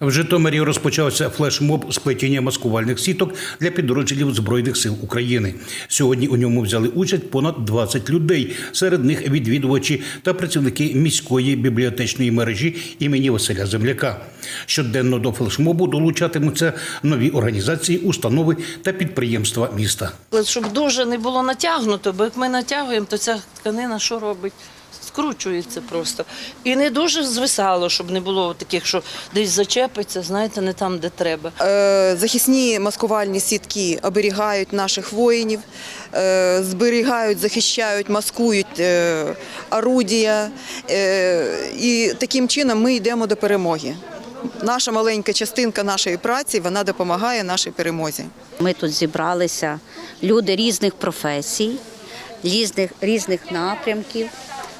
В Житомирі розпочався флешмоб з плетіння маскувальних сіток для підрозділів Збройних сил України. Сьогодні у ньому взяли участь понад 20 людей. Серед них відвідувачі та працівники міської бібліотечної мережі імені Василя Земляка. Щоденно до флешмобу долучатимуться нові організації, установи та підприємства міста. Щоб дуже не було натягнуто, бо як ми натягуємо, то ця тканина що робить? Скручується просто. І не дуже звисало, щоб не було таких, що десь зачепиться, знаєте, не там, де треба. Е, Захисні маскувальні сітки оберігають наших воїнів, е, зберігають, захищають, маскують е, орудія. І таким чином ми йдемо до перемоги. Наша маленька частинка нашої праці вона допомагає нашій перемозі. Ми тут зібралися люди різних професій, різних, різних напрямків.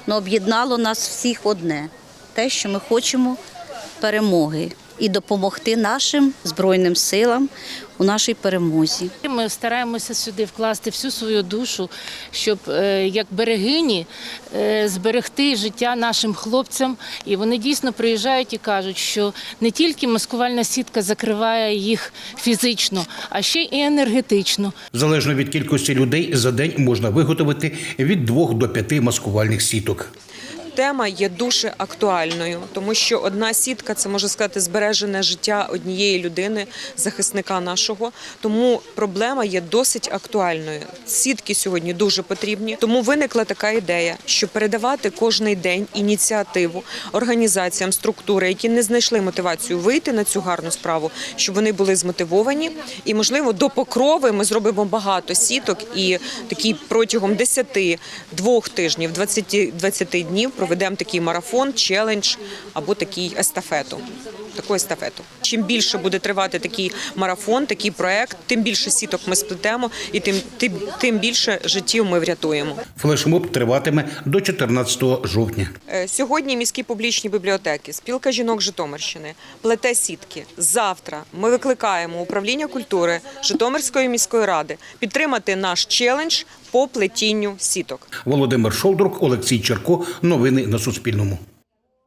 Ну, об'єднало нас всіх одне. Те, що ми хочемо перемоги і допомогти нашим Збройним силам у нашій перемозі. Ми стараємося сюди вкласти всю свою душу, щоб е, як берегині е, зберегти життя нашим хлопцям. І вони дійсно приїжджають і кажуть, що не тільки маскувальна сітка закриває їх фізично, а ще і енергетично. Залежно від кількості людей за день можна виготовити від двох до п'яти маскувальних сіток. Тема є дуже актуальною, тому що одна сітка це можна сказати збережене життя однієї людини, захисника нашого. Тому проблема є досить актуальною. Сітки сьогодні дуже потрібні. Тому виникла така ідея, що передавати кожний день ініціативу організаціям, структури, які не знайшли мотивацію вийти на цю гарну справу, щоб вони були змотивовані. І можливо до покрови ми зробимо багато сіток і такий протягом 10 двох тижнів, 20, 20 днів проведемо такий марафон, челендж або такий естафету. Таку естафету. Чим більше буде тривати такий марафон, такий проект, тим більше сіток ми сплетемо і тим, тим, тим більше життів ми врятуємо. Флешмоб триватиме до 14 жовтня. Е, Сьогодні міські публічні бібліотеки, спілка жінок Житомирщини, плете сітки. Завтра ми викликаємо управління культури Житомирської міської ради підтримати наш челендж по плетінню сіток. Володимир Шолдрук, Олексій Черко. Новини на Суспільному.